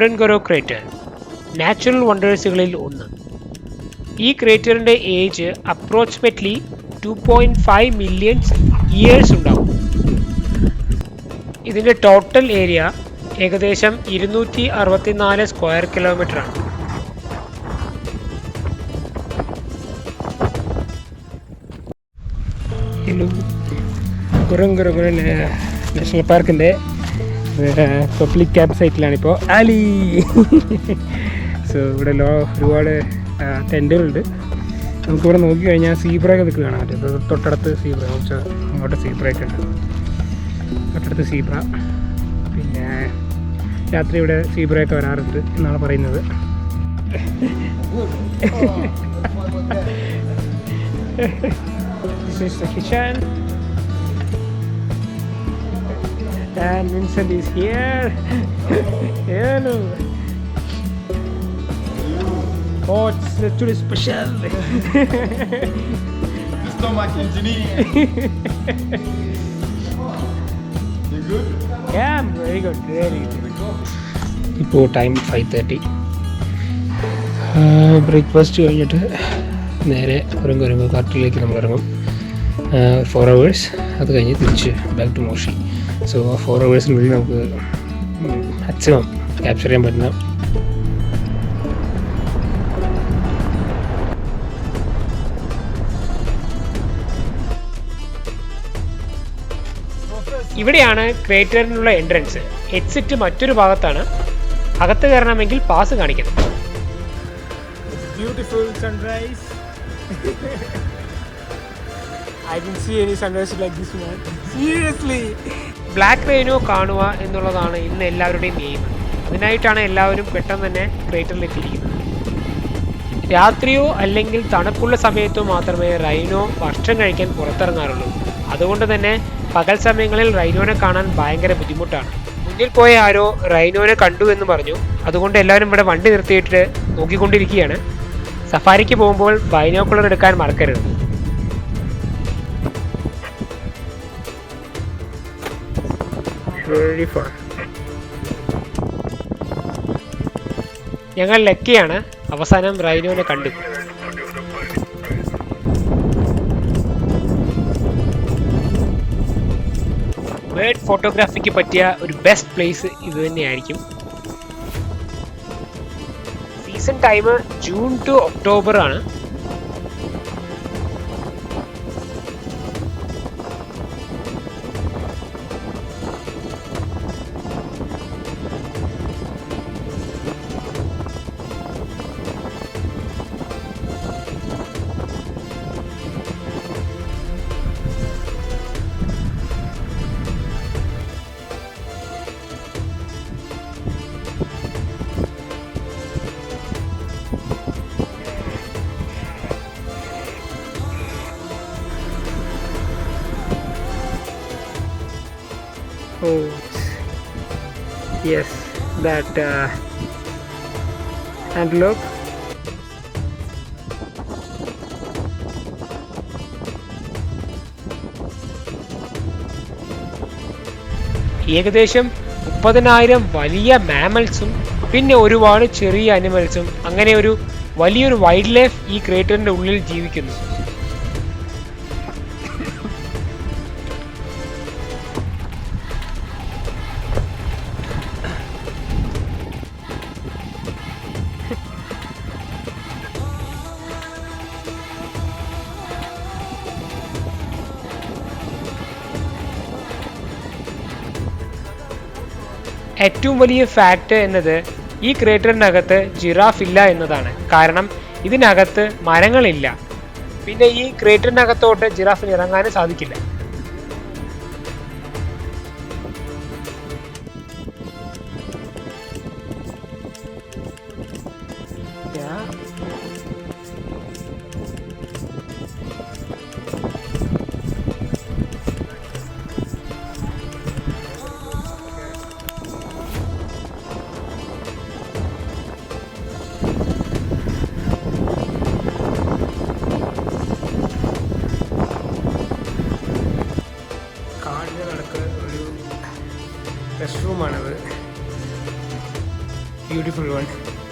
ഗൊരൻഗൊരോ crater natural വണ്ടേഴ്സുകളിൽ ഒന്ന്. ഈ ക്രേറ്ററിന്റെ age approximately two point five millions years ഉണ്ടാവും. ഇതിന്റെ ടോട്ടൽ ഏരിയ ഏകദേശം ഇരുന്നൂറ്റി അറുപത്തിനാല് സ്ക്വയർ കിലോമീറ്ററാണ് ഹലോ കുരങ്കുരകുര നാഷണൽ പാർക്കിന്റെ പബ്ലിക് ക്യാമ്പ് സൈറ്റിലാണിപ്പോൾ ആലി. സോ ഇവിടെ ലോ ഒരുപാട് ടെന്റുകളുണ്ട് നമുക്കിവിടെ നോക്കിക്കഴിഞ്ഞാൽ സീബ്രയൊക്കെ നിൽക്കുക കാണാൻ പറ്റും. തൊട്ടടുത്ത് സീബ്ര കുറച്ച് അങ്ങോട്ട് സീബ്രയൊക്കെ ഉണ്ട്. തൊട്ടടുത്ത് സീബ്ര പിന്നെ രാത്രി ഇവിടെ സീബ്രയൊക്കെ വരാറുണ്ട് എന്നാണ് പറയുന്നത്. This is the kitchen. And Vincent is here. Hello. Oh, it's literally special. Stomach engineer. you good? yeah, I'm very good. Really good. ഇപ്പോൾ ടൈം ഫൈവ് തേർട്ടി ബ്രേക്ക്ഫാസ്റ്റ് കഴിഞ്ഞിട്ട് നേരെ കുരങ്ങ് കാട്ടിലേക്ക് നമ്മൾ ഇറങ്ങും ഫോർ അവേഴ്സ് അത് കഴിഞ്ഞ് തിരിച്ച് ബാക്ക് ടു മോഷി സോ ആ ഫോർ അവേഴ്സിനുള്ളിൽ നമുക്ക് മാക്സിമം ക്യാപ്ചർ ചെയ്യാൻ പറ്റുന്ന ഇവിടെയാണ് ക്രേറ്ററിനുള്ള എൻട്രൻസ് എക്സിറ്റ് മറ്റൊരു ഭാഗത്താണ്. അകത്ത് കയറണമെങ്കിൽ പാസ് കാണിക്കണം. Beautiful sunrise I D see any sunrise this this one. Black rhino കാണുക എന്നുള്ളതാണ് ഇന്ന് എല്ലാവരുടെയും എയിം അതിനായിട്ടാണ് എല്ലാവരും പെട്ടെന്ന് തന്നെ ക്രേറ്ററിലെത്തിയിരിക്കുന്നത് രാത്രിയോ അല്ലെങ്കിൽ തണുപ്പുള്ള സമയത്തോ മാത്രമേ റൈനോ ഭക്ഷണം കഴിക്കാൻ പുറത്തിറങ്ങാറുള്ളൂ. അതുകൊണ്ട് തന്നെ പകൽ സമയങ്ങളിൽ റൈനോനെ കാണാൻ ഭയങ്കര ബുദ്ധിമുട്ടാണ്. മുന്നിൽ പോയ ആരോ റൈനോനെ കണ്ടു എന്ന് പറഞ്ഞു. അതുകൊണ്ട് എല്ലാവരും ഇവിടെ വണ്ടി നിർത്തിയിട്ട് നോക്കിക്കൊണ്ടിരിക്കുകയാണ്. സഫാരിക്ക് പോകുമ്പോൾ ബൈനോക്കുലർ എടുക്കാൻ മറക്കരുത്. വെരി ഫൺ ഞങ്ങൾ ലക്കിയാണ്. അവസാനം റൈനോനെ കണ്ടു. ബേർഡ് ഫോട്ടോഗ്രാഫിക്ക് പറ്റിയ ഒരു ബെസ്റ്റ് പ്ലേസ് ഇത് തന്നെയായിരിക്കും. Season time June to October ആണ്. Yes, that uh, and look. ഏകദേശം മുപ്പതിനായിരം വലിയ മാമൽസും പിന്നെ ഒരുപാട് ചെറിയ അനിമൽസും അങ്ങനെ ഒരു വലിയൊരു വൈൽഡ് ലൈഫ് ഈ ക്രേറ്ററിന്റെ ഉള്ളിൽ ജീവിക്കുന്നു ഏറ്റവും വലിയ ഫാക്റ്റ് എന്നത് ഈ ക്രേറ്ററിനകത്ത് ജിറാഫ് ഇല്ല എന്നതാണ്. കാരണം ഇതിനകത്ത് മരങ്ങളില്ല. പിന്നെ ഈ ക്രേറ്ററിനകത്തോട്ട് ജിറാഫിന് ഇറങ്ങാനും സാധിക്കില്ല. beautiful one